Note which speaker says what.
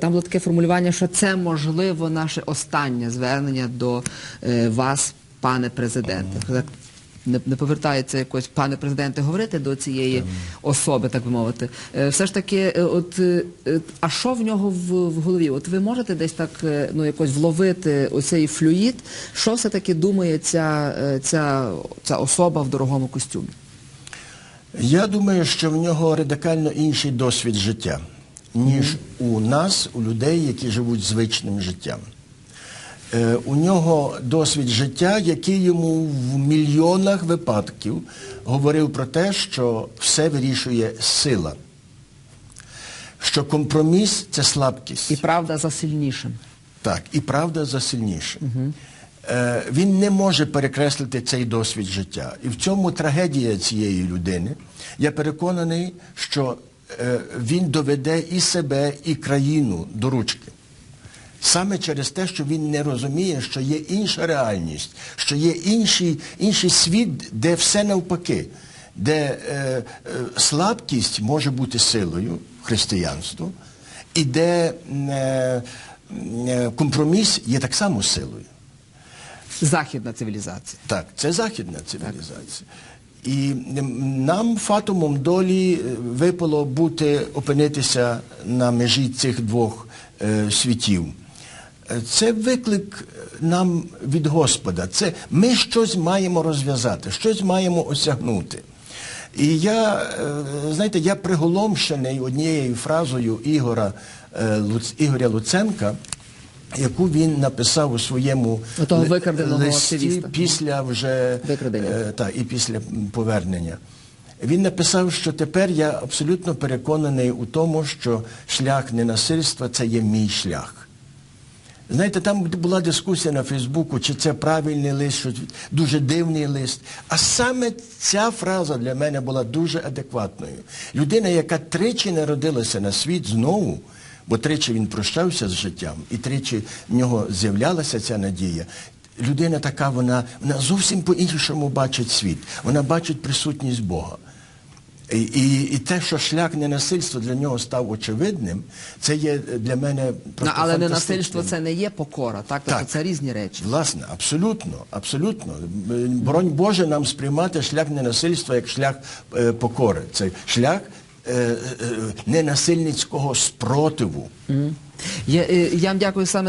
Speaker 1: Там було таке формулювання, що це можливо наше останнє звернення до е, вас, пане президенте. Не, не повертається якось пане президенте говорити до цієї особи, так би мовити. Е, Все ж таки, е, от а що в нього в, в голові? От ви можете десь так ну якось вловити оцей флюїд, що все таки думає ця, ця, ця особа в дорогому костюмі?
Speaker 2: Я думаю, що в нього радикально інший досвід життя, ніж у нас, у людей, які живуть звичним життям. Е, у нього досвід життя, який йому в мільйонах випадків говорив про те, що все вирішує сила, що компроміс це слабкість.
Speaker 1: І правда за сильнішим.
Speaker 2: Так, і правда за сильніше. Е, він не може перекреслити цей досвід життя. І в цьому трагедія цієї людини. Я переконаний, що він доведе і себе, і країну до ручки. Саме через те, що він не розуміє, що є інша реальність, що є інший, інший світ, де все навпаки, де е, е, слабкість може бути силою християнству, і де е, е, компроміс є так само силою.
Speaker 1: Західна цивілізація.
Speaker 2: Так, це західна цивілізація. І нам, фатумом долі, е, випало бути, опинитися на межі цих двох е, світів. Е, Це виклик е, нам від Господа. Це ми щось маємо розв'язати, щось маємо осягнути. І я, е, знаєте, я приголомшений однією фразою Ігора, е, Луц- Ігоря Луценка, яку він написав у своєму листі після вже е, та, і після повернення. Він написав, що тепер я абсолютно переконаний у тому, що шлях ненасильства це є мій шлях. Знаєте, там була дискусія на Фейсбуку, чи це правильний лист, що дуже дивний лист. А саме ця фраза для мене була дуже адекватною. Людина, яка тричі народилася на світ знову, бо тричі він прощався з життям, і тричі в нього з'являлася ця надія. Людина така, вона, вона зовсім по-іншому бачить світ. Вона бачить присутність Бога. І, і, і те, що шлях ненасильства для нього став очевидним, це є для мене
Speaker 1: Ну,
Speaker 2: просто
Speaker 1: але ненасильство це не є покора, так? Тобто це різні речі.
Speaker 2: Власне, абсолютно, абсолютно. Боронь Боже нам сприймати шлях ненасильства як шлях е, покори. Це шлях ненасильницького спротиву.
Speaker 1: Я, е, я вам дякую саме